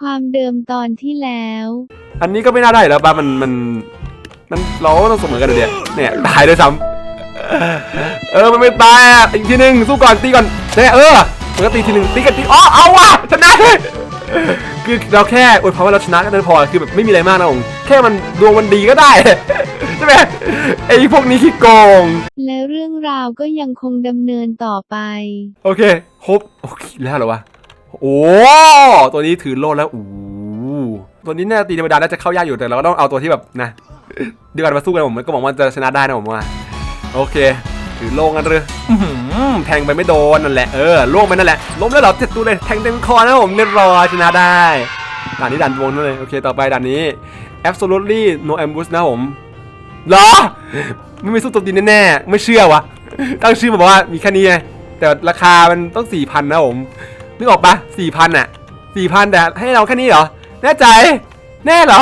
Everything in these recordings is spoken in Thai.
ความเดิมตอนที่แล้ว อันนี้ก็ไม่น่าได้แล้วปะมันมันมันเราก็ต้องเสมอกันเดี๋ยวเนี่ยตายด้วยซ้ำเออมันไม่ตายอะอีกทีหนึ่งสู้ก่อนตีก่อนเนี่ยเออมันก็ตีทีหนึ่งตีกันตีอ๋อเอาว่ะชนะคือเราแค่อวยพรว่าเราชนะก็พอคือแบบไม่มีอะไรมากนะผมแค่มันดวงมันดีก็ได้ ใช่ไหมไอ้พวกนี้ขี้โกง และเรื่องราวก็ยังคงดำเนินต่อไป โอเคครบโอเคแล้วเหรอวะ โอ้ตัวนี้ถือโล่แล้วอู้ตัวนี้น่ตีธรรมดาน่าจะเข้ายากอยู่แต่เราก็ต้องเอาตัวที่แบบนะดียวกันมาสู้กันผมก็บอกว่าจะชนะได้นะผมว่าโอเคถือโล่งกันเลยแทงไปไม่โดนนั่นแหละเออล่วงไปนั่นแหละล้มแล้วเหรอเจ็ดตัวเลยแทงเต็มคอนะผมเรียบร้อยชนะได้ด่านนี้ด่านวงนั่นเลยโอเคต่อไปด่านนี้ absolutely no ambush นะผมหรอไม่มีสู้ตัวดีแน่ๆไม่เชื่อวะตั้งชื่อมาบอกว่ามีแค่นี้ไงแต่ราคามันต้องสี่พันนะผม นึกออกปะสี่พันอะสี่พันแต่ให้เราแค่นี้เหรอ แน่ใจ แน่เหรอ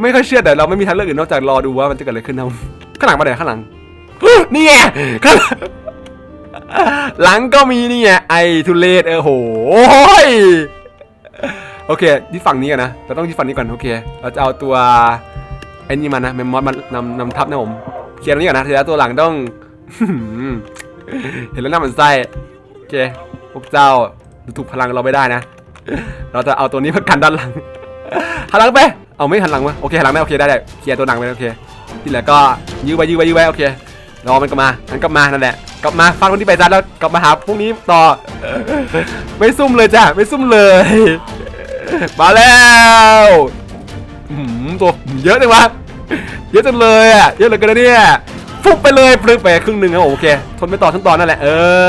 ไม่ค่อยเชื่อแต่เราไม่มีทางเลือกอื่นนอกจากรอดูว่ามันจะเกิดอะไรขึ้นนะข้างหลังมาไหนข้างหลังนี่ไงข้างหลังก็มีนี่ไงไอทุเลศเออโหยโอเคที่ฝั่งนี้กันนะ เราต้องที่ฝั่งนี้ก่อนโอเค เราจะเอาตัวไอ้นี่มันนะเมมมอสมันนำนำทับนะผมเคลียร์ตรงนี้ก่อนนะทีละตัวหลังต้อง เห็นแล้วหน้ามันไส้โอเค วกเจ้าดูถูกพลังเราไม่ได้นะ เราจะเอาตัวนี้มากันด้านหลัง หันหลังไป เอาไม่หันหลังวะโอเคหันหลังได้โอเคได้ได้เคลียร์ตัวหนังไปโอเค ที่เหลือก็ยื้อไว้ยื้อไว้ยื้อไว้โอเค รอมันกลับมามันกลับมานั่นแหละ กลับมาฟังคนที่ไปจัดแล้วกลับมาหาพรุ่งนี้ต่อ ไม่ซุ่มเลยจ้ะ ไม่ซุ่มเลย มาแล้วตัวเยอะจังวะ เยอะจังเลยอะ เยอะเหลือเกินนะเนี่ยฟุบไปเลยปลึกไปครึ่งหนึ่งครับโอเค ทนไปต่อทั้งตอนนั่นแหละ เอ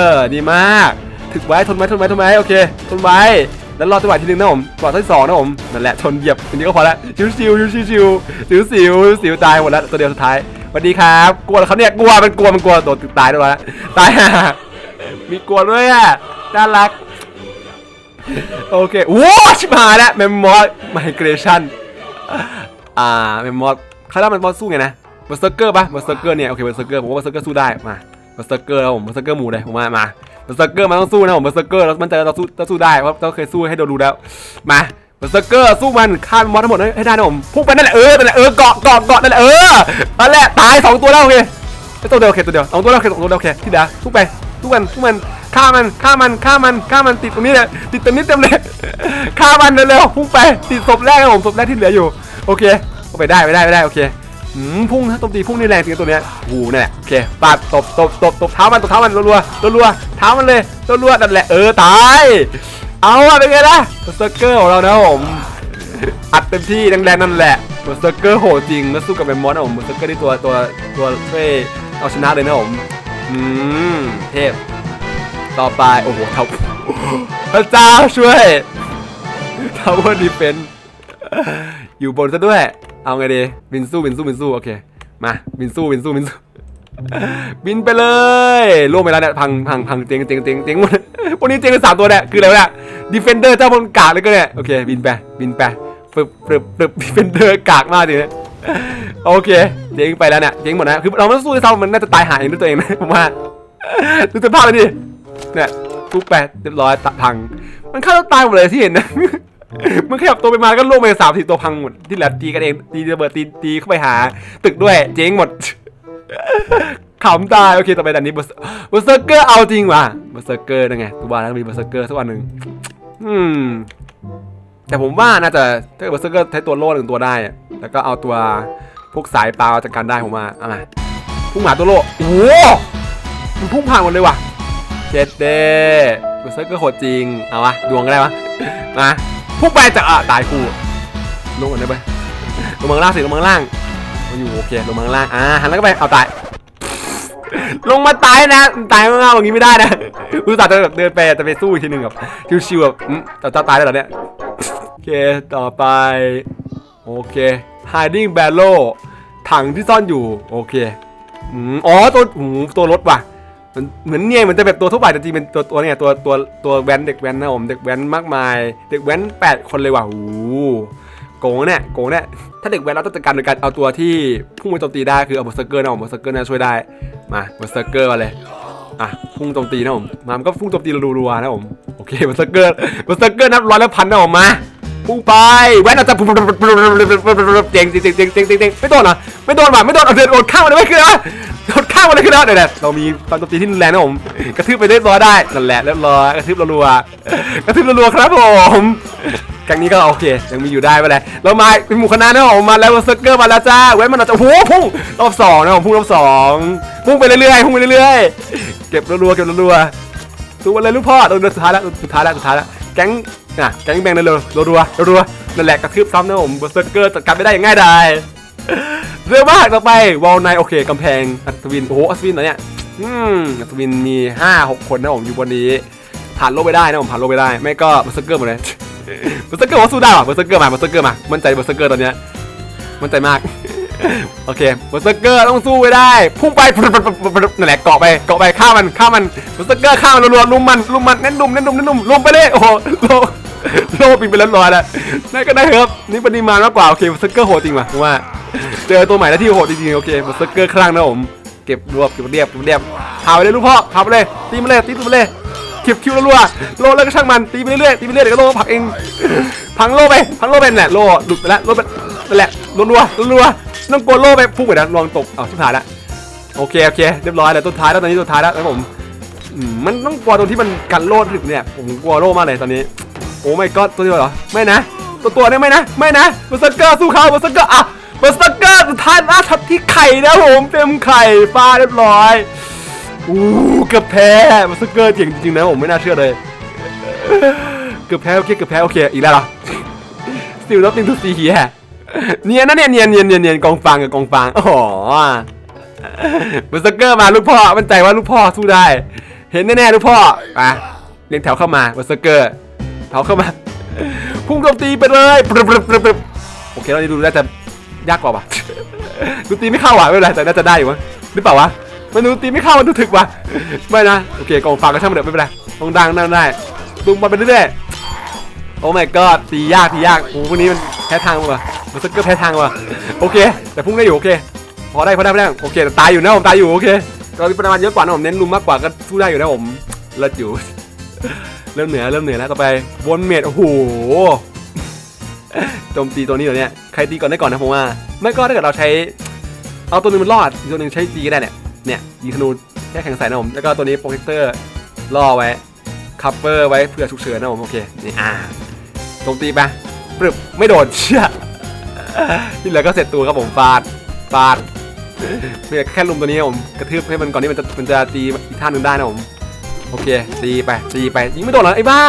อ ดีมาก ถึกไว้ทนไว้ทนไว้ทนไว้โอเคทนไว้แล้วรอจังหวะทีหนึงนะผมจังหวะที่สองนะผมนั่นแหละทนเหยียบทีนี้ก็พอละชิวชิวชิวชิวชิวสิวสิวสิวตายหมดแล้วตัวเดียวสุดท้ายสวัสดีครับกลัวเหรอครับเนี่ยกลัวมันกลัวมันกลัวโดนตายด้วยวะตายห่ามีกลัวด้วยอะน่ารักโอเคว้าชิบหายแล้วเมมมอสไมเกรชั่นอ่าเมมมอสคาร่ามันมอสสู้ไงนะเบอร์เซอร์เกอร์ปะเบอร์เซอร์เกอร์เนี่ยโอเคเบอร์เซอร์เกอร์ผมว่าเบอร์เซอร์เกอร์สู้ได้มาเบอร์เซอร์เกอร์แล้วผมเบอร์เซอร์เกอร์หมูเลยผมมามา บอร์เซอร์เกอร์มันต้องสู้นะผมเบอร์เซอร์เกอร์แล้วมันจะเราสู้เราสู้ได้เพราะเราเคยสู้ให้โดนรู้แล้ว มาเบอร์เซอร์เกอร์สู้มันฆ่ามันมอสทั้งหมดให้ได้นะผมพุ่งไปนั่นแหละเออนั่นแหละเออเกาะเกาะเกาะนั่นแหละเออนั่นแหละตายสองตัวแล้วโอเคตัวเดียวโอเคตัวเดียวสองตัวแล้วโอเคสองตัวแล้วโอเคที่เหลือทุกไปทุกมันทุกมันฆ่ามันฆ่ามันฆ่ามันฆ่ามันติดตรงนี้เลยติดตรงนี้เต็มเลยฆ่ามันเร็วๆพุ่งไปติดศพแรกครับผมศพแรกที่เหลืออยู่โอเคไปได้ไปได้ไปได้โอเค หืมพุ่งนะตบตีพุ่งนี่แรงจริงตัวเนี้ยโอ้โหนั่นแหละโอเคปาดตบตบตบตบเท้ามันตบเท้ามันรัวๆรัวๆเท้ามันเลยรัวๆนั่นแหละเออตายเอาอะเป็นไงล่ะเบอร์เซอร์เกอร์ของเรานะผมอัดเต็มที่แรงๆนั่นแหละเบอร์เซอร์เกอร์โหดจริงแล้วสู้กับแมมมอสนะผมเบอร์เซอร์เกอร์ที่ตัวตัวตัวช่วยเอาชนะเลยนะผมอืมเทพต่อไปโอ้โหเท้าพระเจ้าช่วยทาวเวอร์ดีเฟนอยู่บนซะด้วย เอาไงดีบินสู้บินสู้บินสู้โอเคมาบินสู้บินสู้บินสู้บินไปเลยล่วงไปแล้วเนี่ยพังพังพังเจงเจงเจงเจงหมดพวกนี้เจงกันสามตัวเนี่ยคืออะไรวะเนี่ยดีเฟนเดอร์เจ้าบนกากเลยก็เนี่ยโอเคบินไปบินไปปึบปึบปึบดีเฟนเดอร์กากมากทีเนี่ยโอเคเจงไปแล้วเนี่ยเจงหมดนะคือเราไม่ต้องสู้ด้วยซ้ำมันน่าจะตายหายเองด้วยตัวเองนะผมว่าดูสภาพเลยดิเนี่ยทุกแปดเรียบร้อยตะพัง มันฆ่าตัวตายหมดเลยที่เห็นนะ มันขยับตัวไปมาก็ล่วงไปสามสี่ตัวพังหมดที่เหลือตีกันเองตีระเบิดตีตีเข้าไปหา ตึกด้วยเจ๊งหมดขำตายโอเคต่อไปด่านนี้เบอร์เบอร์เซอร์เกอร์เอาจริงว่ะเบอร์เซอร์เกอร์นั่นไงตัวบ้านแล้วมีเบอร์เซอร์เกอร์สักวันหนึ่งอืม แต่ผมว่าน่าจะถ้าเกิดบอร์เซอร์เกอร์ใช้ตัวโล่หนึ่งตัวได้ แล้วก็เอาตัวพวกสายปลาจัดการได้ผมว่าเอามาพุ่งหมาตัวโล่โอ้โหมันพุ่งผ่านหมดเลยว่ะเจ็ดเด้บอร์เซอร์เกอร์โหดจริงเอาวะดวงก็ได้วะมา พุ่งไปจะอะตายคู่ลงก่อนได้ไหมลงมาข้างล่างสิลงมาข้างล่างมันอยู่โอเคลงมาข้างล่างอ่าหันแล้วก็ไปเอาตาย ลงมาตายนะตายง่ายๆอย่างนี้ไม่ได้นะอุตส่าห์จะแบบเดินไปจะไปสู้อีกทีหนึ่งแบบชิวๆแบบแต่จะตายแล้วเหรอเนี่ยโอเคต่อไปโอเค hiding barrel ถังที่ซ่อนอยู่โอเคอ๋อตัวหูตัวรถว่ะ มันเหมือนเนี่ยเหมือนจะแบบตัวทั่วไปแต่จริงเป็นตัวตัวเนี่ยตัวตัวตัวแว้นเด็กแว้นนะผมเด็กแว้นมากมาย เด็กแว้นแปดคนเลยว่ะโอ้โหโกงเนี่ยโกงเนี่ยถ้าเด็กแว้นเราต้องจัดการโดยการเอาตัวที่พุ่งไปโจมตีได้คือเอาบอร์เซอร์เกอร์นะผมบอร์เซอร์เกอร์น่าช่วยได้มาบอร์เซอร์เกอร์มาเลยอะพุ่งโจมตีนะผมมามันก็พุ่งโจมตีรัวๆนะผมโอเคบัสเกอร์บัสเกอร์นับร้อยแล้วพันนะผมมาพุ่งไปแว่นอาจจะเจ๋งเจ๋งเจ๋งเจ๋งเจ๋งเจ๋งไม่โดนเหรอไม่โดนว่ะไม่โดนเอาเดินโดนข้ามมันไม่ขึ้นน โดนข้ามมันไม่ขึ้นนะเดี๋ยวเรามีการโจมตีที่รุนแรงนะผมกระทืบไปเรียบร้อยได้นั่นแหละเรียบร้อยกระทืบรัวๆกระทืบรัวๆครับผมแกงนี้ก็โอเค ยังมีอยู่ได้ไปเลยเรามาเป็นหมู่คณะนะผมมาแล้วเซอร์เกอร์มาแล้วจ้าเว้นมันอาจจะโอ้โหพุ่งรอบสองนะผมพุ่งรอบสองพุ่งไปเรื่อยๆพุ่งไปเรื่อยๆเก็บรัวๆเก็บรัวๆสู้เลยลูกพ่อโดนสุดท้ายแล้วสุดท้ายแล้วสุดท้ายแล้วแก๊งน่ะแก๊งแบงเลยรัวๆรัวๆรัวๆนั่นแหละกระทืบซ้ำนะผมเซอร์เกอร์จัดการไม่ได้อย่างง่ายดาย เร็วมากต่อไปวอลไนโอเคกำแพงอัศวินโอ้โหอัศวินเหรอเนี่ยอืมอัศวินมีห้าหกคนนะผมอยู่บนนี้ ผ่านโลกไปได้นะผมผ่านโลกไปได้ ไม่ก็บัสเกอร์หมดเลยบัสเกอร์ว่าสู้ได้ป่ะบัสเกอร์มาบัสเกอร์มามั่นใจบัสเกอร์ตอนเนี้ยมั่นใจมากโอเคบัสเกอร์ต้องสู้ไปได้พุ่งไปนั่นแหละเกาะไปเกาะไปฆ่ามันฆ่ามันบัสเกอร์ฆ่ามันรัวๆลุมมันลุมมันเน้นลุมเน้นลุมเน้นลุมลุมไปเลยโอ้โหโลโลปินไปแล้วร้อยแล้วได้ก็ได้ครับนี่ปริมาณมากกว่าโอเคบัสเกอร์โหดจริงว่ะผมว่า เจอตัวใหม่แล้วที่โหดจริงๆโอเคบัสเกอร์ครั้งนะผมเก็บรวบเก็บเรียบเก็บเรียบพาไปเลยลูกพ่อพาไปเลยตีมาเลยตีตัวไปเลยเก็บคิวรัวๆโลแล้วก็ช่างมันตีไปเรื่อยๆตีไปเรื่อยเดี๋ยวก็โลก็ผลักเองพังโลไปพังโลไปแหละโลหลุดไปแล้วโลไปนั่นแหละรัวๆรัวๆต้องกลัวโลไปพุ่งไปนะลองตกอ้าวชิบหายละโอเคโอเคเรียบร้อยแล้วตัวท้ายแล้วตอนนี้ตัวท้ายแล้วครับผมมันต้องกลัวตรงที่มันกันโลถึงเนี่ยผมกลัวโลมากเลยตอนนี้โอ้ไม่ก็ตัวเดียวเหรอไม่นะตัวตัวเนี่ยไม่นะไม่นะบอร์เกอร์สู้เขาบอร์เกอร์อะ บอร์เซอร์เกอร์สุดท้ายล่าชัดที่ไข่นะผมเต็มไข่ฟาเรียบร้อยอู้เกือบแพ้มาสเกอร์เก่งจริงๆนะผมไม่น่าเชื่อเลยเกือบแพ้โอเคเกือบแพ้โอเคอีกแล้วเหรอ still nothing to see here เนียนนะเนี่ยเนียนเนียนเนียนเนียนกองฟางกับกองฟางอ๋อมาสเกอร์มาลูกพ่อมั่นใจว่าลูกพ่อสู้ได้ เห็นแน่ๆลูกพ่ออะเรียงแถวเข้ามามาสเกอร์แถวเข้ามาพุ่งโจมตีไปเลยปรึบปรึบปรึบโอเคเราจะดูได้แต่ ยากกว่าปะดูตีไม่เข้าอะไม่เป็นไรแต่น่าจะได้อยู่วะหรือเปล่าวะมันดูตีไม่เข้ามันดูถึกว่ะไม่นะโอเคกองฟังก็ช่างมันเถอะไม่เป็นไรต้องดังนั่งได้ตุ้มมาไปเรื่อยๆโอ้ my god ตียากตียากโอ้พวกนี้มันแพ้ทางว่ะมันสึกก็แพ้ทางว่ะโอเค แต่พุ่งได้อยู่โอเคพอได้พอได้พอได้โอเคแต่ตายอยู่นะผมตายอยู่โอเคเรามีปริมาณเยอะกว่านะผมเน้นลุมมากกว่าก็สู้ได้อยู่นะผมเลิศอยู่เริ่มเหนือเริ่มเหนือแล้วต่อไปบนเมดโอ้โห โจมตีตัวนี้เดี๋ยวนี้ใครตีก่อนได้ก่อนนะผมว่าไม่ก็ถ้าเกิดเราใช้ เอาตัวหนึงมันรอดอีกตัวหนึงใช้ตีก็ได้เนี่ยเนี่ยยิงธนูแค่แข็งใส่นะผมแล้วก็ตัวนี้โปรเทคเตอร์ล่อไว้คัพเปอร์ไว้เผื่อฉุกเฉินนะผมโอเคนี่อ่าโจมตีไปปรึบไม่โดนเชี่ยที่เหลือก็เสร็จตัวครับผมฟาดฟาดเนี่ยแค่ลุมตัวนี้ผมกระทืบให้มันก่อนที่มันจะมันจะตีอีกท่าหนึงได้นะผมโอเคตีไปตีไปยิงไม่โดนเหรอไอ้บ้า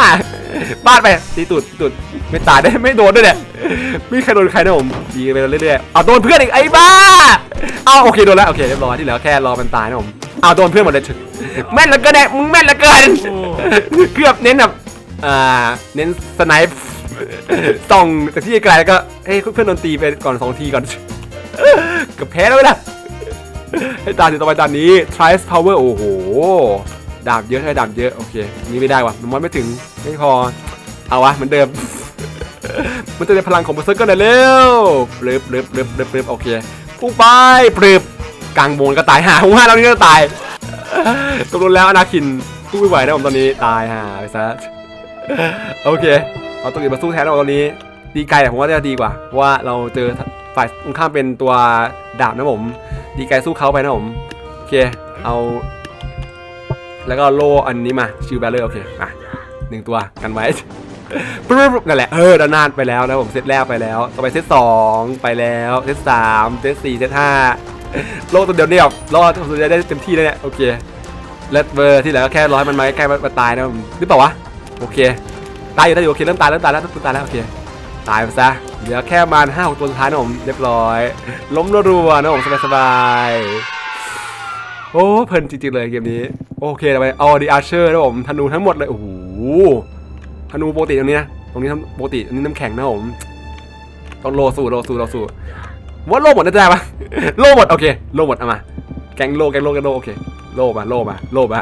ปาดไปตีตุดตีตุดไม่ตายได้ไม่โดนด้วยเนี่ยไม่มีใครโดนใครนะผมตีไปเรื่อยๆเอาโดนเพื่อนอีกไอ้บ้าเอาโอเคโดนแล้วโอเคเรียบร้อยที่เหลือแค่รอมันตายนะผมเอาโดนเพื่อนหมดเลยแม่นเหลือเกินเนี่ยมึงแม่นเหลือเกินเกือบเน้นแบบอ่าเน้นสไนป์ส่องจากที่ไกลแล้วก็เฮ้ยเพื่อนโดนตีไปก่อนสองทีก่อนเกือบแพ้แล้วเว้ยนะให้ตาถึงต่อไปตอนนี้ Trice Power โอ้โห ดาบเยอะใช่ดาบเยอะโอเคนี่ไม่ได้วะมันไม่ถึงไม่พอเอาวะเหมือนเดิม มันจะเป็นพลังของเบอร์เซอร์กอร์หน่อยเร็วปรึบปรึบปรึบปรึบปรึบโอเคพุ่งไปปรึบกลางวงก็ตายหาหัวห้าแล้วนี่ก็ตายตกลงแล้วอนาคินสู้ไม่ไหวนะผมตอนนี้ตายหาไปซะโอเคเอาตัวอื่นมาสู้แทนเราตอนนี้ดีไกลแต่ผมว่าจะดีกว่าว่าเราเจอฝ่ายตรงข้ามเป็นตัวดาบนะผม ดีไกลสู้เขาไปนะผมโอเคเอา แล้วก็โลอันนี้มาชิวแบลเลอร์โอเคอะหนึ่งตัวกันไว้ปุ๊บนั่นแหละเออดานานไปแล้วนะผมเซตแรกไปแล้วต่อไปเซตสองไปแล้วเซตสามเซตสี่เซตห้าโลตัวเดียวเนี่ยแบบรอดตัวเดียวได้เต็มที่เลยเนี่ยโอเคเลดเวอร์ที่เหลือก็แค่ร้อยมันมาใกล้ๆมาตายนะผมหรือเปล่าวะโอเคตายอยู่ตายอยู่โอเคเริ่มตายเริ่มตายแล้วเริ่มตายแล้วโอเคตายไปซะเหลือแค่มาห้าหกตัวสุดท้ายนะผมเรียบร้อย ล้มรัวๆนะผมสบายๆโอ้เพลินจริงๆเลยเกมนี้ โอเคต่อไปเอาดีอาร์เชอร์นะผมธนูทั้งหมดเลยโอ้โหธนูปกติตรงนี้นะตรงนี้ปกติอันนี้น้ำแข็งนะผมต้องโลสู้โลสู้โลสู้ว่าโลหมดน่าจะได้ปะโลหมดโอเคโลหมดเอามาแกงโลแกงโลแกงโลโอเคโลมาโลมาโลมา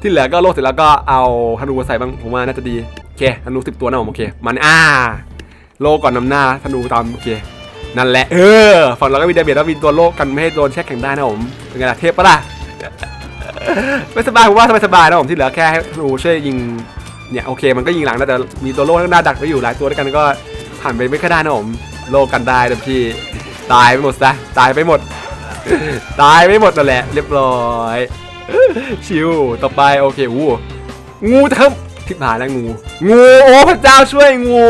ที่เหลือก็โลเสร็จแล้วก็เอาธนูมาใส่บ้างผมว่าน่าจะดีโอเคธนูสิบตัวนะผมโอเค มันอ่าโลก่อนนำหน้าธนูตามโอเคนั่นแหละเออฝั่งเราก็มีเดเบียแล้วมีตัวโลกันไม่ให้โดนแช่แข็งได้นะผมเป็นไงล่ะเทพปะล่ะ ไม่สบายผมว่าสบายสบายๆนะผมที่เหลือแค่ให้ธนูช่วยยิงเนี่ยโอเคมันก็ยิงหลังนะแต่มีตัวโล่ข้างหน้าดักไว้อยู่หลายตัวด้วยกันก็ผ่านไปไม่ค่อยได้นะผมโลกันได้เต็มที่ตายไปหมดซะตายไปหมด ตายไปหมดนั่นแหละ เรียบร้อยชิวต่อไปโอเคอู้งูเทิมทิพหายแล้วงู งูโอ้พระเจ้าช่วยงู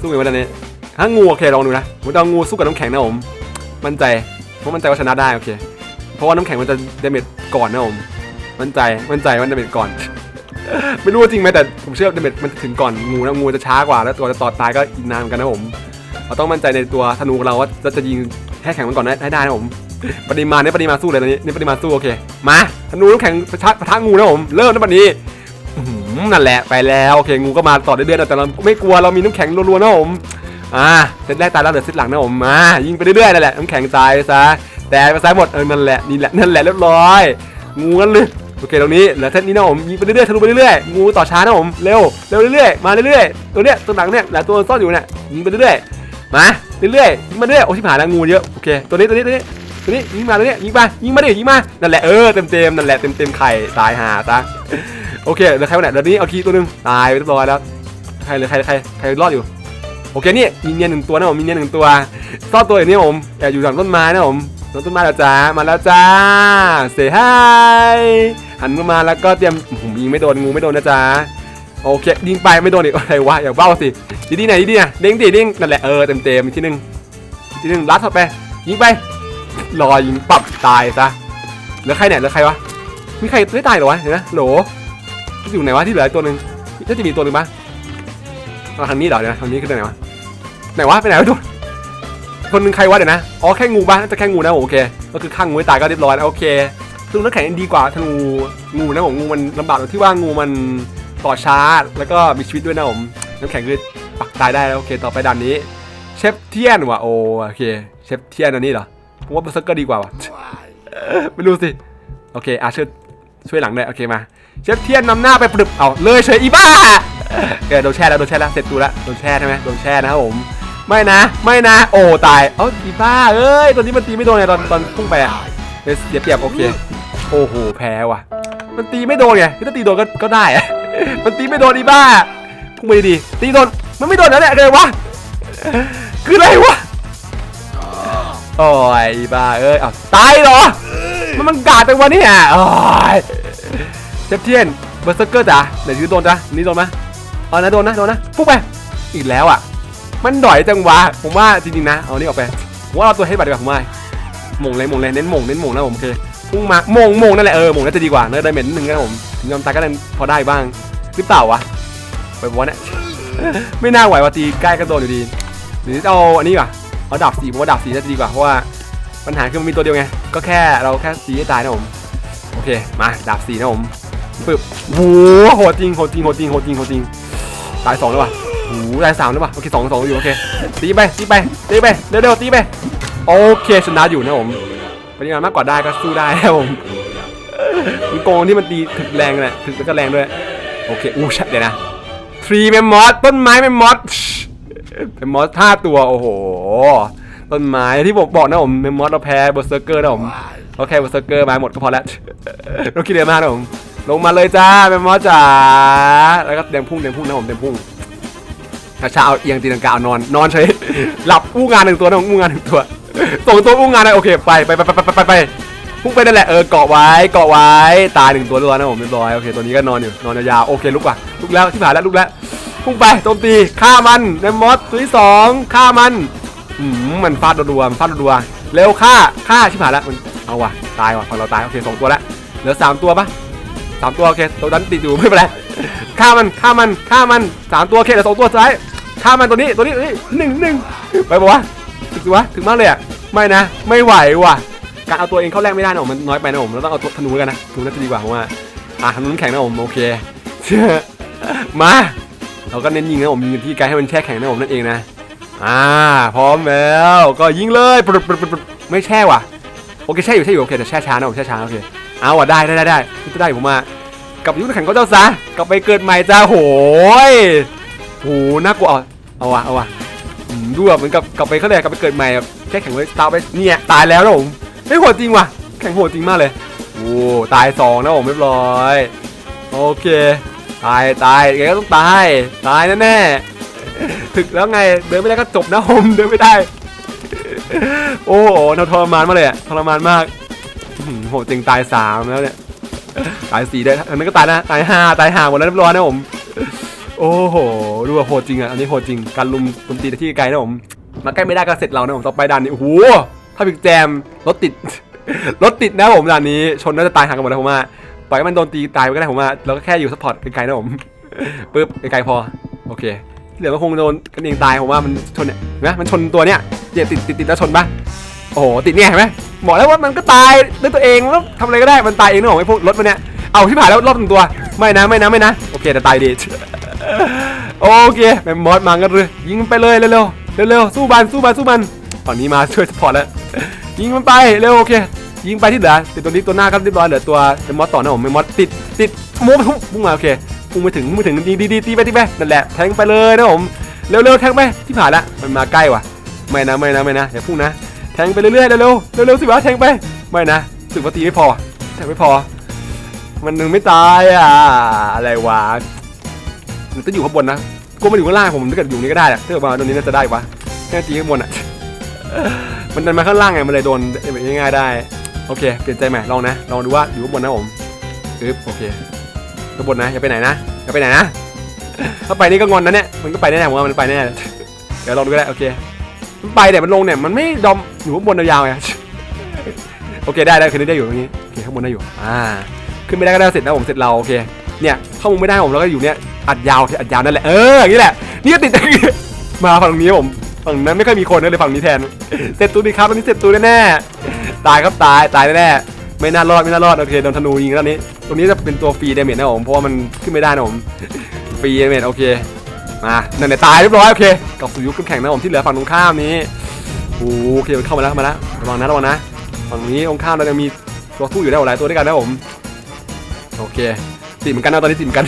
สู้กันวันนี้ถ้างูโอเคลองดูนะผมจะเอางูสู้กับน้ำแข็งนะผมมั่นใจเพราะมั่นใจว่าชนะได้โอเค เพราะว่าน้ำแข็งมันจะเดเมจก่อนนะผมมั่นใจมั่นใจว่าเดเมจก่อน ไม่รู้จริงไหมแต่ผมเชื่อเดเมจมันจะถึงก่อนงูนะงูจะช้ากว่า แล้วตัวจะต่อตายก็อีกนานเหมือนกันนะผมเราต้องมั่นใจในตัวธนูของเราว่าจะจะยิงแค่แข็งมันก่อนได้ให้ได้นะผมปริมาณนี่ปริมาณสู้เลยตอนนี้นี่ปริมาณสู้โอเคมาธนูน้ำแข็งปะทะปะทะงูนะผมเริ่มนะบัดนี้นั่นแหละไปแล้วโอเคงูก็มาต่อเรื่อยๆนแต่เราไม่กลัวเรามีน้ำแข็งรัวๆนะผมอ่าเซตแรกตายแล้วเหลือเซตหลังนะผมมายิงไปเรื่อยๆนั่นแหละน้ำแข็งตายซะ แต่ไปซ้ายหมดเออนั่นแหละนี่แหละนั่นแหละเรียบร้อย งูกันเลยโอเคตรงนี้เหลือเซตนี้นะผมยิงไปเรื่อยๆทะลุไปเรื่อยๆงูต่อช้านะผมเร็วเร็วเรื่อยๆมาเรื่อยๆตัวเนี้ยตัวหลังเนี่ยแหละตัวซ่อนอยู่เนี่ยยิงไปเรื่อยๆมาเรื่อยๆยิงมาเรื่อยโอ้ที่ผ่านแล้วงูเยอะโอเคตัวนี้ตัวนี้ตัวนี้ตัวนี้ยิงมาตัวนี้ยิงมายิงมาดิยิงมานั่นแหละเออเต็มเต็มนั่นแหละเต็มเต็มไข่ตายหาซะโอเคเหลือใครวะเนี่ยเหลือนี้เอาคีตัวหนึงตายไปเรียบร้อยแล้วใครเหลือใครใครใครรอดอยู่โอเคนี่มีเนียนหนึ่งตัวนะผมมีเนียนหนึ่งตัวซ่อนตัวอย่างนี้ผมแอบอยู่หลังต้นไม้นะผม หลังต้นม้แล้วจ้ามาแล้วจ้าเซฮายหันมาแล้วก็เตรียมผมยิงไม่โดนงูไม่โดนนะจ๊ะโอเคยิงไปไม่โดนอีกอะไรวะอย่าเบ้าสิดีดีไหนดีดีอะเด้งดิเด้งนั่นแหละเออเต็มเต็มๆอีกทีหนึ่งอีกทีหนึ่งลัดเข้าไปยิงไปรอยิงปับตายซะเหลือใครเนี่ยเหลือใครวะมีใครไม่ตายหรอวะเห็นไหมโหลอยู่ไหนวะที่เหลืออีกตัวหนึ่งน่าจะมีตัวหนึ่งปะทางนี้เหรอเดี๋ยทางนี้คือไหนวะไหนวะไปไหนวะทุก คนนึงใครวะเดี๋ยวนะ อ๋อแค่งูบ้าน่าจะแค่งูนะผมโอเค ก็คือข้างงูให้ตายก็เรียบร้อยแล้วโอเคซึ่งน้ำแข็งดีกว่าธนูงูนะผมงูมันลำบากตรงที่ว่างูมันต่อช้าแล้วก็มีชีวิตด้วยนะผมน้ำแข็งคือปักตายได้แล้วโอเค ต่อไปด่านนี้เชฟเทียนว่ะโอเคเชฟเทียนอันนี้เหรอผมว่าเบอร์เซอร์เกอร์ดีกว่าว่ะไม่รู้สิโอเคอาช่วยช่วยหลังเลยโอเคมาเชฟเทียนนำหน้าไปปรึบเอาเลยเฉยอีบ้าเออโดนแช่แล้วโดนแช่แล้วเสร็จตูแล้วโดนแช่ใช่ไหมโดนแช่นะครับผม ไม่นะ ไม่นะ โอ้ตาย เอ้าอีบ้าเอ้ยตอนนี้มันตีไม่โดนไงตอนตอนพุ่งไปอะเดี๋ยวเปรียบโอเค โอ้โหแพ้ว่ะ มันตีไม่โดนไงถ้าตีโดนก็ก็ได้อะมันตีไม่โดนอีบ้าพุ่งไปดีตีโดนมันไม่โดนแล้วแหละเลยวะคืออะไรวะโอ้ยอีบ้าเอ้ยเอาตายเหรอ มันมันกาดจัวะเนี่ยโอ้ยเชฟเทียนเบอร์เซอร์เกอร์จ้ะไหนยืนโดนจ้ะนี่โดนไหมเอานะโดนนะโดนนะพุ่งไปอีกแล้วอะ มันดอยจังวะ ผมว่าจริงๆนะ เอานี่ออกไปผมว่าเราตัวให้บัตรดีกว่าผมว่ามงเลยมงเลยเน้นมงเน้นมงนะผมโอเคพุ่งมามงมงนั่นแหละเออมงน่าจะดีกว่าเนื้อได้เมนหนึ่งนะผมยอมตายก็ยังพอได้บ้างหรือเปล่าวะไปบอลเนี่ยไม่น่าไหวว่ะตีใกล้ก็โดนอยู่ดีหรือเอาอันนี้ก่ะเอาดาบสีผมว่าดาบสีน่าจะดีกว่าเพราะว่าปัญหาคือมันมีตัวเดียวไงก็แค่เราแค่สีให้ตายนะผมโอเคมาดาบสีนะผมปึ๊บโหโหดจริงโหดจริงโหดจริงโหดจริงโหดจริงตายสองแล้วว่ะ โอ้โหได้สามแล้วป่ะโอเคสองสองอยู่โอเคตีไปตีไปตีไปเร็วเร็วตีไปโอเคชนะอยู่นะผมปริมาณมากกว่าได้ก็สู้ได้นะผมมันโกงที่มันตีถึกแรงแหละถึกแล้วก็แรงด้วยโอเคอู้ชัดเลยนะทรีเมมมอสต้นไม้เมมมอสเมมมอสห้าตัวโอ้โหต้นไม้ที่ผมบอกนะผมเมมมอสเราแพ้เบอร์เซอร์เกอร์นะผมโอเคเบอร์เซอร์เกอร์มาหมดก็พอแล้วเราคิดเดียวมากนะผมลงมาเลยจ้าเมมมอสจ๋าแล้วก็เต็มพุ่งเต็มพุ่งนะผมเต็มพุ่ง เช้าเอาเอียงตีลังกาเอานอนนอนเฉยหลับอู้งานหนึ่งตัวนะอู้งานหนึ่งตัวส่งตัวอู้งานเลยโอเคไปไปไปไปไปไปพุ่งไปนั่นแหละเออเกาะไว้เกาะไว้ตายหนึ่งตัวเรียบร้อยนะผมเรียบร้อยโอเคตัวนี้ก็นอนอยู่นอนยาวๆโอเคลุกว่ะลุกแล้วที่ผ่านแล้วลุกแล้วพุ่งไปโจมตีฆ่ามันในมอสตัวที่สองฆ่ามันอืมมันฟาดรัวๆฟาดรัวๆเร็วฆ่าฆ่าชิบหายแล้วมันเอาว่ะตายว่ะฝั่งเราตายโอเคสองตัวแล้วเหลือสามตัวปะสามตัวโอเคตัวนั้นติดอยู่ไม่เป็นไรฆ่ามันฆ่ามันฆ่ามันสามตัวโอเคเหลือสองตัวสุดท้าย ฆ่ามันตัวนี้ตัวนี้ตัวนี้หนึ่งหนึ่งไปบอกว่าถึงวะถึงมากเลยอะไม่นะ ไม่ไหวว่ะการเอาตัวเองเข้าแรกไม่ได้นะผมมันน้อยไปนะผมเราต้องเอาตัวธนูกันนะธนูน่าจะดีกว่าผมว่าอะธนูน้ำแข็งนะผมโอเคมาเราก็เน้นยิงนะผมยิงที่ไกลให้มันแช่แข็งนะผมนั่นเองนะอ่าพร้อมแล้วก็ยิงเลยปปปไม่แช่ว่ะโอเคแช่อยู่แช่อยู่โอเคแต่แช่ช้านะผมแช่ช้าโอเคเอาว่ะได้ได้ได้ได้ได้ได้ผมมากลับยุ่งแข่งก็เจ้าซะกลับไปเกิดใหม่จ้าโหยโอ้โหน่ากลัว เอาวะเอาวะดูแบบเหมือนกับกลับไปเขาเลยกกลับไปเกิดใหม่แบบแค่แข่งไว้ตายไปเนี่ยตายแล้วนะผมไม่โหดจริงว่ะแข่งโหดจริงมากเลยโอ้ตายสองนะผมเรียบร้อยโอเคตายตายไงก็ต้องตายตายแน่ๆถึกแล้วไงเดินไม่ได้ก็จบนะผมเดินไม่ได้ โอ้โหทรมานมากเลยอะทรมานมากอื้อหือโหจริงตายสามแล้วเนี่ยตายสี่ได้วยอันนั้นก็ตายนะตายห้าตายห่าหมดแล้วเรียบร้อยนะผม โอ้โหดูว่าโหดจริงอะอันนี้โหดจริงการลุมลุมตีที่ไกลนะผมมาใกล้ไม่ได้ก็เสร็จเรานะผมต่อไปด่านนี้โอ้โหถ้าบิ๊กแจมรถติด รถติดนะผมด่านนี้ชนน่าจะตายห่างกันหมดนะผมว่าปล่อยให้มันโดนตีตายไปก็ได้ผมว่าเราก็แค่อยู่ซัพพอร์ตไกลๆนะผมปึ๊บไกลๆพอโอเคที่เหลือก็คงโดนกันเองตายผมว่ามันชนเนี่ยเห็นไหมมันชนตัวเนี้ยเนี่ยติดติดติดแล้วชนปะโอ้โหติดเนี่ยเห็นไหมบอกแล้วว่ามันก็ตายด้วยตัวเองแล้วทำอะไรก็ได้มันตายเองนะผมไอ้พวกรถมันเนี่ยเอาที่ผ่านแล้วรอบหนึ่งตัวไม่นะไม่นะไม่นะโอเคแต่ตายดี โอเคแมมมอสมากันเลยยิงมันไปเลยเร็วๆเร็วๆสู้บันสู้บันสู้บันฝั่งนี้มาช่วยสปอร์ตแล้วยิงมันไปเร็วโอเค ยิงไปที่เหลือติดตัวนี้ตัวหน้าก็เรียบร้อยเหลือตัวแมมมอสต่อนะผมแมมมอสติดติดโม้ไปพุ่งพุ่งมาโอเคพุ่งไปถึงพุ่งไปถึงดีดีดีตีไปตีไปนั่นแหละแทงไปเลยนะผมเร็วๆแทงไปที่ผ่านละมันมาใกล้ว่ะไม่นะไม่นะไม่นะอย่าพุ่งนะแทงไปเรื่อยๆเร็วๆเร็วๆสิวะแทงไปไม่นะรู้สึกว่าตีไม่พอแทงไม่พอ มันนึงไม่ตายอะอะไรวะ มันต้องอยู่ข้างบนนะกูมันอยู่ข้างล่างผมถ้าเกิดอยู่นี่ก็ได้แหละถ้าเกิดมาตรงนี้น่าจะได้ปะแค่ตีข้างบนอะ มันดันมาข้างล่างไงมันเลยโดนง่ายๆได้ โอเค เปลี่ยนใจใหม่ลองนะลองดูว่าอยู่ข้างบนนะผมอึ๊บโอเคข้างบนนะอย่าไปไหนนะอย่าไปไหนนะถ้าไปนี่ก็งอนนะเนี่ยมันก็ไปแน่ๆผมว่ามันไปแน่เดี๋ยวลองดูก็ได้โอเคมันไปแต่มันลงเนี่ยมันไม่ดอมอยู่ข้างบนยาวๆไงโอเคได้ได้คืนนี้ได้อยู่ตรงนี้โอเคข้างบนได้อยู่อ่าขึ้นไม่ได้ก็ได้เสร็จนะผมเสร็จเราโอเค เนี่ยเข้ามุมไม่ได้ผมแล้วก็อยู่เนี่ยอัดยาวอัดยาวนั่นแหละเอออย่างนี้แหละนี่ติดมาฝั่งนี้ผมฝั่งนั้นไม่ค่อยมีคนเลยฝั่งนี้แทนเสร็จตัวดีครับตอนนี้เสร็จตัวแน่ๆตายครับตายตายแน่ๆไม่น่ารอดไม่น่ารอดโอเคโดนธนูยิงแล้วนี้ตรงนี้จะเป็นตัวฟรีเดเมจนะผมเพราะว่ามันขึ้นไม่ได้นะผมฟรีเดเมจโอเคมานั่นแหละตายเรียบร้อยโอเคกับสู่ยุคแข่งนะผมที่เหลือฝั่งตรงข้ามนี้โอเคมันเข้ามาแล้วเข้ามาแล้วระวังนะระวังนะฝั่งนี้ตรงข้ามเราจะมีตัวทู่อยู่ได้หลายตัวด้วยกันนะผมโอเค ติดเหมือนกันนะตอนนี้ติดเหมือนกัน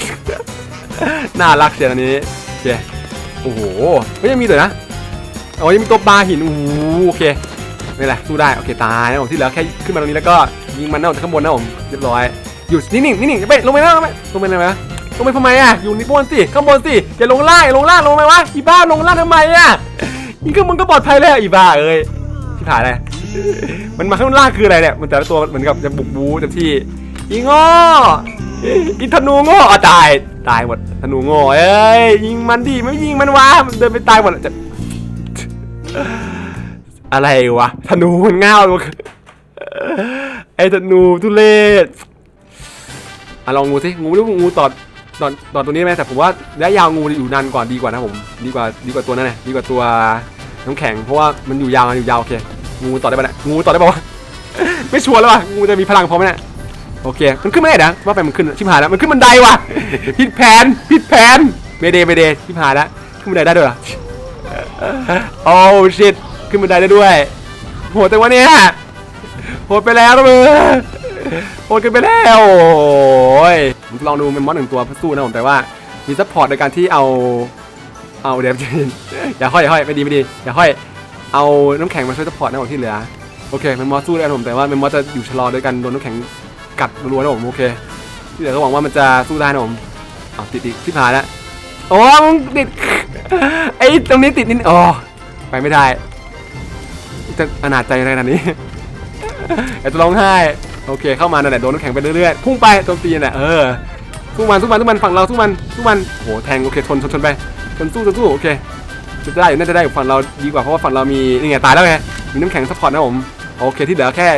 น่ารักเชียวอันนี้โอเคโอ้โหไม่ยังมีเลยนะโอ้ยังมีตัวปลาหินโอ้โหโอเคนี่แหละสู้ได้โอเคตายนะผมที่เหลือแค่ขึ้นมาตรงนี้แล้วก็ยิงมันนะผมจากข้างบนนะผมเรียบร้อยอยู่นิ่งๆนิ่งๆไปลงไปนะลงไปลงไปเลยไหมลงไปทำไมอะอยู่นี่บนสิข้างบนสิอย่าลงล่างลงล่างลงไปวะอีบ้าลงล่างทำไมอะยิงข้างบนก็ปลอดภัยแล้วอีบ้าเอ้ยที่ผ่านอะไรมันมาข้างล่างคืออะไรเนี่ยมันแต่ละตัวเหมือนกับจะบุกบูเต็มที่อีง่อี ธนูโง่อะตาย ตายหมดธนูโง่เอ้ยยิงมันดิไม่ยิงมันวะมันเดินไปตายหมดจะอะไรวะธนูมันง่าวกไอ้ธนูทุเรศอะลองงูสิงูไม่รู้งูตอดตอดตอดตัวนี้ไหมแต่ผมว่าระยะยาวงูอยู่นานกว่าดีกว่านะผมดีกว่าดีกว่าตัวนั้นนะดีกว่าตัวน้ำแข็งเพราะว่ามันอยู่ยาวอยู่ยาวโอเคงูตอดได้ปะเนี่ยงูตอดได้ปะวะไม่ชัวร์แล้วว่ะงูจะมีพลังพอไหมเนี่ย โอเค มันขึ้นไม่ได้นะว่าไปมันขึ้นชิบหายแล้วมันขึ้นบันไดว่ะผิดแผนผิดแผนเมเดเมเดชิบหายแล้วขึ้นบันไดได้ด้วยเหรอโอ้ชิตขึ้นบันไดได้ด้วยโหดแต่ว่าเนี่ยโหดไปแล้วนะมึงโหดกันไปแล้วโอ้ยผมลองดูเป็นมอสหนึ่งตัวเพื่อสู้นะผมแต่ว่ามีซัพพอร์ตในการที่เอาเอาเดี๋ยวอย่าห้อยอย่าห้อยไม่ดีไม่ดีอย่าห้อยเอาน้ำแข็งมาช่วยซัพพอร์ตนะผมที่เหลือโอเคแมมมอสสู้ได้นะผมแต่ว่าแมมมอสจะอยู่ชะลอด้วยกันโดนน้ำแข็ง กัดรัวๆนะผมโอเค ที่เหลือก็หวังว่ามันจะสู้ได้นะผมอติดติดที่ผ่านแล้วโอ้มึงติดไอ้ตรงนี้ติดนิดอ๋อไปไม่ได้ จะอนาจใจอะไรขนาดนี้ไอ้จะร้องไห้โอเคเข้ามานั่นแหละโดนน้ำแข็งไปเรื่อยๆพุ่งไปโจมตีน่ะเออสู้มันสู้มันสู้มันฝั่งเราสู้มันสู้มันโอ้โหแทงโอเคชนชนชนไปชนสู้ชนสู้โอเคจะได้อยู่น่าจะได้อยู่ฝั่งเราดีกว่าเพราะว่าฝั่งเรามีนี่ไงตายแล้วไงมีน้ำแข็งซัพพอร์ตนะผมโอเคที่เหลือแค่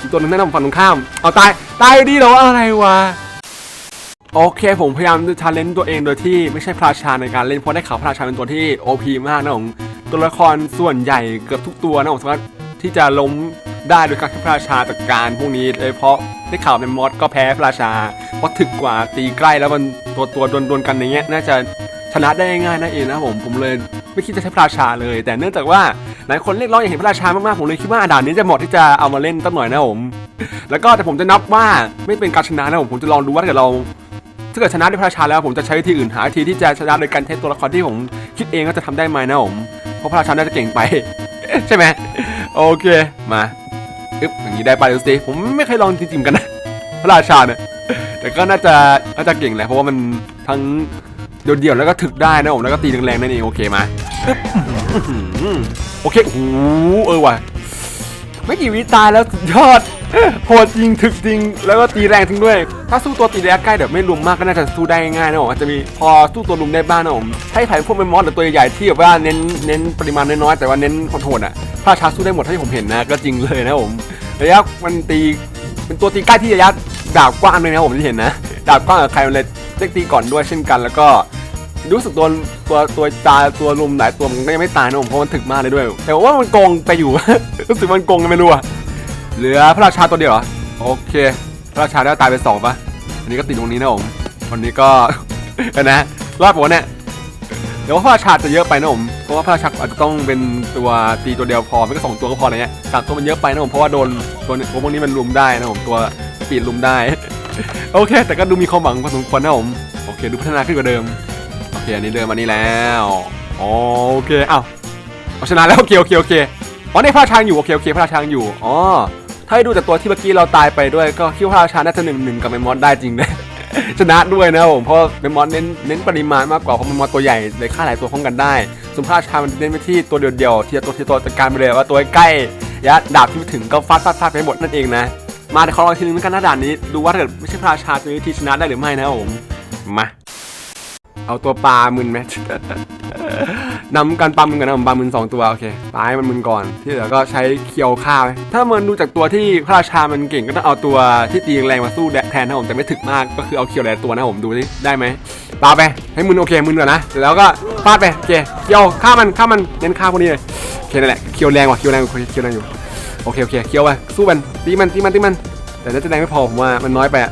อีกตัวนึงนั่นนะผมฝั่งตรงข้าม เอาตาย ตายดีเหรออะไรวะ โอเค ผมพยายามจะชาเลนจ์ตัวเองโดยที่ไม่ใช่พระราชาในการเล่นเพราะได้ข่าวพระราชาเป็นตัวที่ OP มากนะผมตัวละครส่วนใหญ่เกือบทุกตัวนะผมสามารถที่จะล้มได้โดยการที่พระราชาจัดการพวกนี้โดยเฉพาะได้ข่าวในมอสก็แพ้พระราชาเพราะถึกกว่าตีใกล้แล้วมันตัวตัวดวลๆกันอย่างเงี้ยน่าจะชนะได้ง่ายนั่นเองนะผมผมเลยไม่คิดจะใช้พระราชาเลย แต่เนื่องจากว่า หลายคนเรียกร้องอยากเห็นพระราชามากๆผมเลยคิดว่าด่านนี้จะเหมาะที่จะเอามาเล่นตั้งหน่อยนะผมแล้วก็แต่ผมจะนับว่าไม่เป็นการชนะนะผมผมจะลองดูว่าถ้าเกิดเราถ้าเกิดชนะด้วยพระราชาแล้วผมจะใช้วิธีอื่นหาวิธีที่จะชนะโดยการเทสตัวละครที่ผมคิดเองว่าจะทำได้ไหมนะผมเพราะพระราชาน่าจะเก่งไป ใช่ไหมโอเคมาอึ๊บอย่างนี้ได้ไปดูสิผมไม่เคยลองจริงๆกันนะพระราชาเนี่ยแต่ก็น่าจะน่าจะเก่งแหละเพราะว่ามันทั้งเดี่ยวๆแล้วก็ถึกได้นะผมแล้วก็ตีแรงๆนั่นเองโอเคมาอ โอเคโอ้โหเออว่ะไม่กี่วิตายแล้วสุดยอดโหดจริงถึกจริง แล้วก็ตีแรงจริงด้วย ถ้าสู้ตัวตีระยะใกล้แบบไม่ลุมมากก็น่าจะสู้ได้ง่ายนะผมอาจจะมีพอสู้ตัวลุมได้บ้างนะผมให้ไผ่พวกเป็นมอสหรือตัวใหญ่ๆที่แบบว่าเน้นเน้นปริมาณน้อยๆแต่ว่าเน้นโหดอะพระราชาสู้ได้หมดที่ผมเห็นนะก็จริงเลยนะผมระยะมันตีเป็นตัวตีใกล้ที่ระยะดาบกว้างเลยนะผมที่เห็นนะดาบกว้างกับใครมันเลยเล็กตีก่อนด้วยเช่นกันแล้วก็ รู้สึกตัวตัวตัวตาตัวลุมหลายตัวมันก็ยังไม่ตายนะผมเพราะมันถึกมากเลยด้วย แต่ว่ามันโกงไปอยู่ รู้สึกมันโกงไม่รู้อะเหลือพระราชาตัวเดียวเหรอโอเค พระราชาได้ตายไปสองปะอันนี้ก็ติดตรงนี้นะผมวันนี้ก็นนะรอดปะวเนี่ยเดี๋ยวว่าพระราชาจะเยอะไปนะผมเพราะว่าพระราชาอาจจะต้องเป็นตัวตีตัวเดียวพอไม่ก็สองตัวก็พออะไรเงี้ยสามตัวมันเยอะไปนะผมเพราะว่าโดนตัวพวกนี้มันลุมได้นะผมตัวปีดลุมได้ โอเค แต่ก็ดูมีความหวังพอสมควรนะผมโอเค ดูพัฒนาขึ้นกว่าเดิม เคอันนี้เดิมอันนี้แล้วโอเคอ้าวเอาชนะแล้วโอเคโอเคโอเคอ๋อในพระราชาอยู่โอเคโอเคพระราชาอยู่อ๋อถ้าให้ดูจากตัวที่เมื่อกี้เราตายไปด้วยก็คิดว่าพระราชาน่าจะหนึ่งหนึ่งกับเมมมอสได้จริงนะชนะด้วยนะผมเพราะเมมมอสเน้นเน้นปริมาณมากกว่าเพราะเมมมอสตัวใหญ่เลยฆ่าหลายตัวพ้อมกันได้ส่วนพระราชามันเน้นไปที่ตัวเดียวๆทีละตัวทีละตัวจัดการไปเลยว่าตัวใกล้ยะดาบที่ไม่ถึงก็ฟาดฟาดฟาดไปหมดนั่นเองนะ มาในคอร์ทีนึงกันหน้าด่านนี้ดูว่าถ้าเกิดไม่ใช่พระราชาจะมีวิธีชนะได้หรือไม่นะผมมา เอาตัวปลามึนไหม นำการปลามึนกันนะผมปลามึนสองตัวโอเคปลาให้มันมึนก่อน ที่เหลือก็ใช้เคียวข้าว ถ้ามันดูจากตัวที่พระราชามันเก่งก็ต้องเอาตัวที่ตีแรงมาสู้แทนนะผมแต่ไม่ถึกมากก็คือเอาเคียวหลายตัวนะผมดูนี่ได้ไหมปลาไปให้มึนโอเคมึนก่อนนะเสร็จแล้วก็ฟาดไปโอเคเคียวฆ่ามันฆ่ามันเน้นฆ่าพวกนี้เลยโอเคนั่นแหละเคียวแรงว่ะเคียวแรงกว่เคียวแรงอยู่โอเคโอเคเคียวไปสู้มันตีมันตีมันตีมัน แต่น่าจะแรงไม่พอผมว่ามันน้อยไปอะ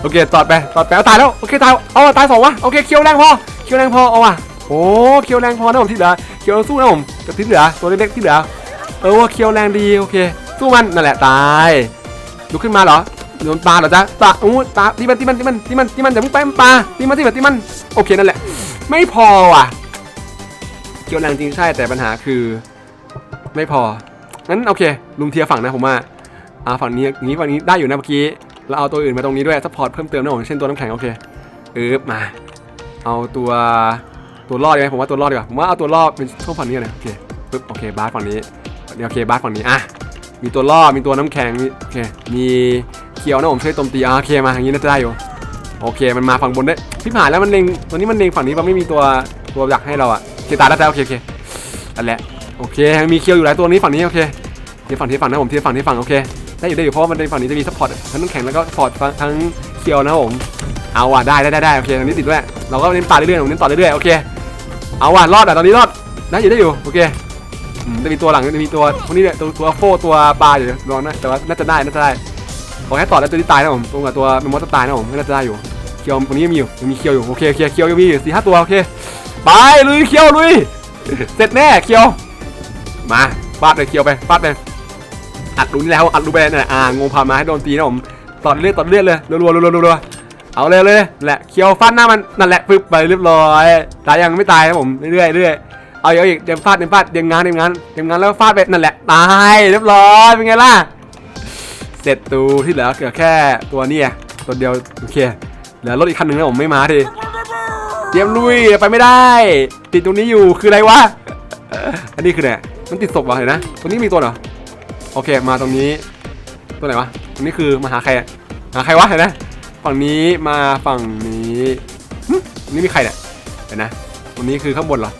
โอเคตอดไปตอดไปเอาตายแล้วโอเคตายเอาตายสองวะโอเคเคียวแรงพอเคียวแรงพอเอาว่ะโอ้เคียวแรงพอนะผมที่เหลือเคียวสู้นะผมกับที่เหลือตัวเล็กๆที่เหลือเออว่าเคียวแรงดีโอเค สู้มันนั่นแหละตายลุกขึ้นมาเหรอโดนปลาเหรอจ๊ะตาอู้ตาที่มันที่มันที่มันที่มันที่มันอย่าเพิ่งไปมันปลาที่มันที่มันที่มันโอเคนั่นแหละ ไม่พอว่ะเคียวแรงจริงใช่แต่ปัญหาคือ ไม่พองั้นโอเคลุงเทียฝั่งนะผมว่าอ่าฝั่งนี้อย่างนี้ฝั่งนี้ได้อยู่นะเมื่อกี้ เราเอาตัวอื่นมาตรงนี้ด้วยซัพพอร์ตเพิ่มเติมนะผมเช่นตัวน้ำแข็งโอเคอึ๊บมา เอาตัวตัวรอดดีไหมผมว่าตัวรอดดีกว่าผมว่าเอาตัวรอดเป็นช่วงฝั่งนี้นะโอเคปึ๊บโอเคบาสฝั่งนี้เดี๋ยวโอเคบาสฝั่งนี้อะมีตัวรอดมีตัวน้ำแข็งมีโอเคมีเคียวนะผมช่วยโจมตีอะโอเคมาอย่างนี้น่าจะได้อยู่โอเคมันมาฝั่งบนได้พี่ผ่านแล้วมันเล็งตัวนี้มันเล็งฝั่งนี้มันไม่มีตัวตัวดักให้เราอะโอเคตายแล้วโอเคโอเคนั่นแหละโอเคมีเคียวอยู่หลายตัวนี้ฝั่งนี้โอเคที่ฝั่งทีฝั่งนะผมที่ฝั่งทีฝั่งโอเค ได้อยู่ได้อยู่เพราะว่ามันในฝั่งนี้จะมีซัพพอร์ตทั้งน้ำแข็งแล้วก็ซัพพอร์ตทั้งเคียวนะครับผมเอาว่ะได้ได้ได้ได้โอเคตอนนี้ติดด้วยเราก็เน้นปลาเรื่อยๆผมเน้นต่อเรื่อยๆโอเคเอาว่ะรอดอะตอนนี้รอดได้อยู่ได้อยู่โอเคจะมีตัวหลังจะมีตัวพวกนี้เนี่ยตัวตัวโฟตัวปลาอยู่ลองนะแต่ว่าน่าจะได้น่าจะได้ขอแค่ต่อแล้วตัวที่ตายนะผมตรงกับตัวเป็นมอสตายนะผมน่าจะได้อยู่เคียวตรงนี้ยังมีอยู่ยังมีเคียวอยู่โอเคโอเคเคียวยังมีอยู่สี่ห้าตัวโอเคไปลุยเคียวลุยเสร็จแน่เคียวมาฟาดเลยเคียวไปฟาดไป อัดรูนี่แล้วอัดรูไปเนี่ยอ่างงพามาให้โดนตีนะผมตอดเลือดตอดเลือดเลยรัวๆรัวๆรัวเอาเลยเลยแหละเคียวฟันหน้ามันนั่นแหละปึ๊บไปเรียบร้อยตายยังไม่ตายนะผมเรื่อยๆเรื่อยเอาอีกเอาอีกเดี๋ยวฟาดเดี๋ยวฟาดเดี๋ยวงานเดี๋ยวงานเดี๋ยวงานแล้วฟาดไปนั่นแหละตายเรียบร้อยเป็นไงล่ะเสร็จตูที่เหลือเหลือแค่ตัวนี้ตัวเดียวโอเคเหลือรถอีกคันหนึ่งนะผมไม่มาทีเตรียมลุยไปไม่ได้ ติดตรงนี้อยู่คืออะไรวะอันนี้คือเนี่ยมันติดศพวะเห็นนะตรงนี้มีตัวเหรอ โอเค มาตรงนี้ ตัวไหนวะ ตรงนี้คือมาหาใครอะหาใครวะเห็นไหมฝั่งนี้มาฝั่งนี้นี้มีใครเนี่ยเห็นนะ ตรงนี้คือข้างบนเหรอ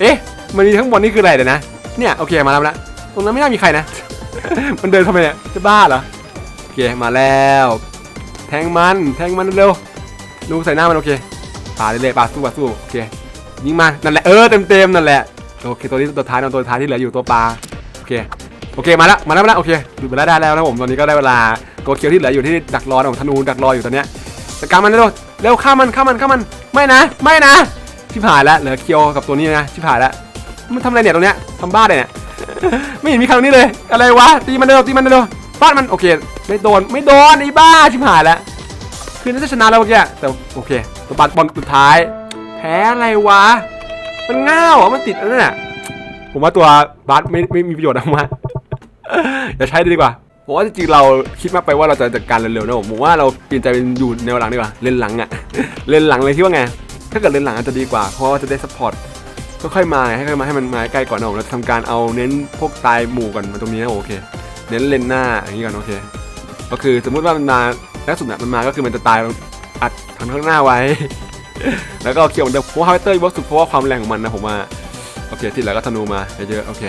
เอ๊ะ มันมีข้างบนนี่คืออะไรเดี๋ยวนะ เนี่ยโอเคมาแล้วมาแล้วตรงนั้นไม่น่ามีใครนะ มันเดินทำไมเนี่ยจะบ้าเหรอ โอเคมาแล้ว แทงมัน แทงมันเร็วๆดูใส่หน้ามันโอเคปาเลยๆปาสู้ปาสู้โอเคยิงมานั่นแหละเออเต็มๆนั่นแหละโอเคตัวนี้ตัวท้ายนะตัวท้ายที่เหลืออยู่ตัวปลาโอเค โอเคมาแล้วมาแล้วมาแล้วโอเคดูไปแล้วได้แล้วนะผมตอนนี้ก็ได้เวลาตัวเคียวที่เหลืออยู่ที่ดักรอนะผมธนูดักรออยู่ตอนเนี้ยจัดการมันเร็วเร็วฆ่ามันฆ่ามันฆ่ามันไม่นะ ไม่นะชิบหายแล้วเหลือเคียวกับตัวนี้นะชิบหายแล้วมันทำอะไรเนี่ยตรงเนี้ยทำบ้าเลยเนี่ยไม่เห็นมีใครตรงนี้เลย อะไรวะตีมันเร็วตีมันเร็วฟาดมันโอเคไม่โดนไม่โดนไอ้บ้าชิบหายแล้วคือน่าจะชนะแล้วเมื่อกี้แต่โอเคตัวบัตรบอลสุดท้าย แพ้อะไรวะ มันง่าวอะมันติดอันนั้นน่ะผมว่าตัวบัตไม่ไม่มีประโยชน์ออกมา อย่าใช้ดีกว่าผมว่าจริงๆเราคิดมากไปว่าเราจะจัดการเร็วๆนะผมผมว่าเราเปลี่ยนใจเป็นอยู่แนวหลังดีกว่าเล่นหลังอะเล่นหลังเลยคิดว่าไงถ้าเกิดเล่นหลังอาจจะดีกว่าเพราะว่าจะได้ซัพพอร์ตค่อยๆมาให้ค่อยมาให้มันมาใกล้ก่อนนะผมแล้วทำการเอาเน้นพวกตายหมู่ก่อนมาตรงนี้นะโอเค เน้นเลนหน้าอย่างนี้ก่อนโอเค ก็คือสมมุติว่ามันมาแล้วสุดน่ะมันมาก็คือมันจะตายอัดทางข้างหน้าไว้ แล้วก็เอาเคียวเหมือนเดิมเพราะว่าไฮเตอร์บล็อกสุดเพราะว่าความแรงของมันนะผมว่าโอเคที่เหลือก็ธนูมาเยอะๆโอเค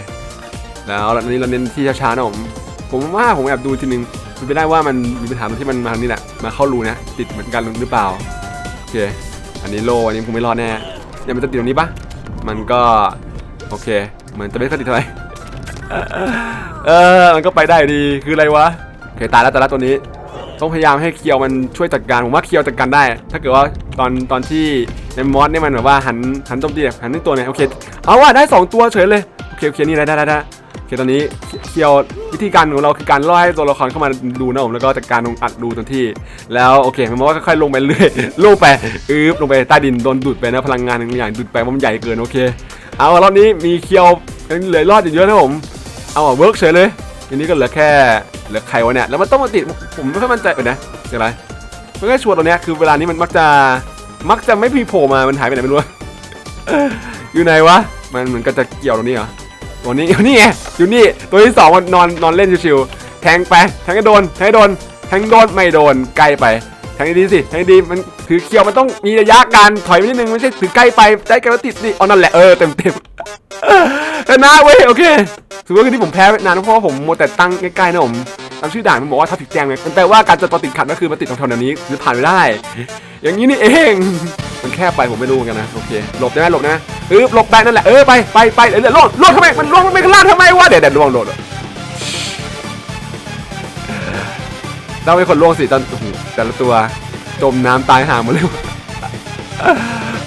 แล้วอันนี้เราเน้นที่ช้าๆนะผม ผมว่าผมแอบดูทีนึงมันไปได้ว่ามันมีปัญหาตรงที่มันมาทางนี้แหละ มาเข้ารูนะ ติดเหมือนกันหรือเปล่า โอเค อันนี้โล อันนี้คงไม่รอดแน่เนี่ยมันจะติดตรงนี้ปะมันก็ โอเค เหมือนจะไม่ค่อยติดเท่าไหร่เออ มันก็ไปได้ดี คืออะไรวะ โอเค ตายแล้วตายแล้วตัวนี้ ต้องพยายามให้เคียวมันช่วยจัดการ ผมว่าเคียวจัดการได้ ถ้าเกิดว่าตอนตอนที่ในมอสเนี่ยมันแบบว่าหันหันโจมตีแบบหันนี่ตัวเนี่ยโอเค เอาว่าได้ 2 ตัวเฉยเลย โอเคโอเคนี่ได้ได้ได้ โอเคตอนนี้เคียววิธีการของเราคือการล่อให้ตัวละครเข้ามาดูนะผมแล้วก็จัดการลงอัดดูตรงที่ แล้วโอเคมันกว่าค่อยๆลงไปเรื่อยลงไปอืบลงไปใต้ดินโดนดูดไปนะพลังงานบางอย่างดูดไปมันใหญ่เกินโอเคเอารอบนี้มีเคียวยังเหลือรอดอยู่เยอะนะผมเอาเวิร์กเฉยเลยทีนี้ก็เหลือแค่เหลือใครวะเนี่ยแล้วมันต้องมาติดผมไม่ค่อยมั่นใจเออนะเสียอะไรมันก็ชวร์ตัวเนี้ยคือเวลานี้มันมักจะมักจะไม่พีโผล่มามันหายไปไหนไม่รู้อยู่ไหนวะมันเหมือนก็จะเกี่ยวตรงนี้เหรอ ตัวนี้อยู่นี่ไงอยู่นี่ตัวที่สองมันนอนนอนเล่นชิวๆแทงไปแทงก็โดนแทงโดนแทงโดนไม่โดนใกล้ไป แทงดีสิแทงดีมันถือเคียวมันต้องมีระยะการถอยไปนิดนึงไม่ใช่ถือใกล้ไปใกล้กันแล้วติดสิเอานั่นแหละเออเต็มเต็มๆชนะเว้ยโอเคถือว่าคือที่ผมแพ้นานเพราะผมโมวแต่ตั้งใกล้ๆนะผมตามชื่อด่านมันบอกว่าถ้าผิดแจงไงมันแปลว่าการจะตัวติดขัดก็คือมันติดตรงแถวๆนี้หรือผ่านไม่ได้ อย่างนี้นี่เอง มันแคบไปผมไม่รู้เหมือนกันนะโอเคหลบได้ไหมหลบนะเออหลบได้นั่นแหละเออไปไปไปเดี๋ยวโลดโลดทำไมมันลงไปข้างล่างทำไมวะเดี๋ยวเดี๋ยวล่วงโลด เราเป็นคนล่วงสิตอนโอ้โหแต่ละตัวจมน้ำตายห่างหมดเลย